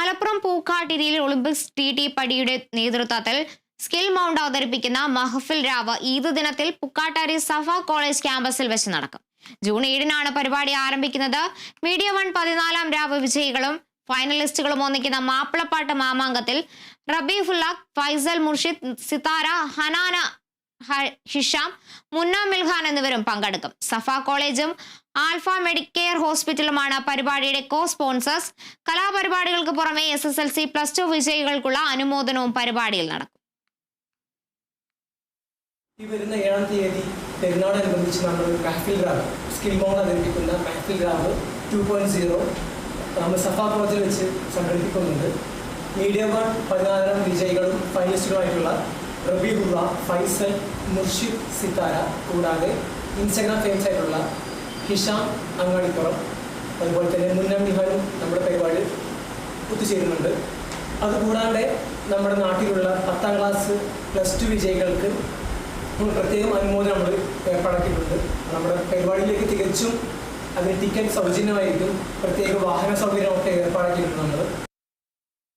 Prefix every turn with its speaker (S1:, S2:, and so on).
S1: മലപ്പുറം പൂക്കാട്ടിരിയിൽ Olympics T T പടിയുടെ നേതൃത്വത്തിൽ സ്കിൽ മൗണ്ട് അവതരിപ്പിക്കുന്ന മഹഫിൽ രാവ് ഈദ് ദിനത്തിൽ പുക്കാട്ടാരി സഫ കോളേജ് ക്യാമ്പസിൽ വെച്ച് നടക്കും. ജൂൺ ഏഴിനാണ് പരിപാടി ആരംഭിക്കുന്നത്. മീഡിയ വൺ പതിനാലാം രാവ് വിജയികളും ഫൈനലിസ്റ്റുകളും ഒന്നിക്കുന്ന മാപ്പിളപ്പാട്ട് മാമാങ്കത്തിൽ റബീഫുല്ല ഫൈസൽ മുർഷിദ് സിതാര ഹനാന ഹിഷാം മുന്ന മിൽഖാൻ എന്നിവരും പങ്കെടുക്കും. സഫ കോളേജും ആൽഫ മെഡിക്കെയർ ഹോസ്പിറ്റലുമാണ് പരിപാടിയുടെ കോ സ്പോൺസേഴ്സ് കലാപരിപാടികൾക്ക് പുറമെ S S L C plus two വിജയികൾക്കുള്ള അനുമോദനവും പരിപാടിയിൽ നടക്കും.
S2: ഈ വരുന്ന ഏഴാം തീയതി പെരുന്നാളനുബന്ധിച്ച് നമ്മൾ മെഹഫിൽ റാവ് സ്കിൽ ബോണ്ട് അവതരിപ്പിക്കുന്ന മെഹഫിൽ റാവ് ടു പോയിന്റ് സീറോ നമ്മൾ സഫ കോളേജിൽ വെച്ച് സംഘടിപ്പിക്കുന്നുണ്ട്. മീഡിയ വൺ പതിനാലാം വിജയികളും ഫൈനലിസ്റ്റുകളുമായിട്ടുള്ള റബീഹുള്ള ഫൈസൽ മുർഷിദ് സിത്താര കൂടാതെ ഇൻസ്റ്റഗ്രാം ഫേമസ് ആയിട്ടുള്ള ഹിഷാം അങ്ങാടിപ്പുറം അതുപോലെ തന്നെ മുന്നം നിഹാനും നമ്മുടെ പരിപാടി ഒത്തുചേരുന്നുണ്ട് അതുകൂടാതെ നമ്മുടെ നാട്ടിലുള്ള പത്താം ക്ലാസ് പ്ലസ് ടു വിജയികൾക്ക് പ്രത്യേകം അനുമോദനം നമ്മൾ ഏർപ്പാടാക്കിയിട്ടുണ്ട്. നമ്മുടെ പരിപാടിയിലേക്ക് തികച്ചും അതിന് ടിക്കറ്റ് സൗജന്യമായിരിക്കും പ്രത്യേക വാഹന സൗകര്യമൊക്കെ ഏർപ്പാടാക്കിയിട്ടുണ്ട് നമ്മൾ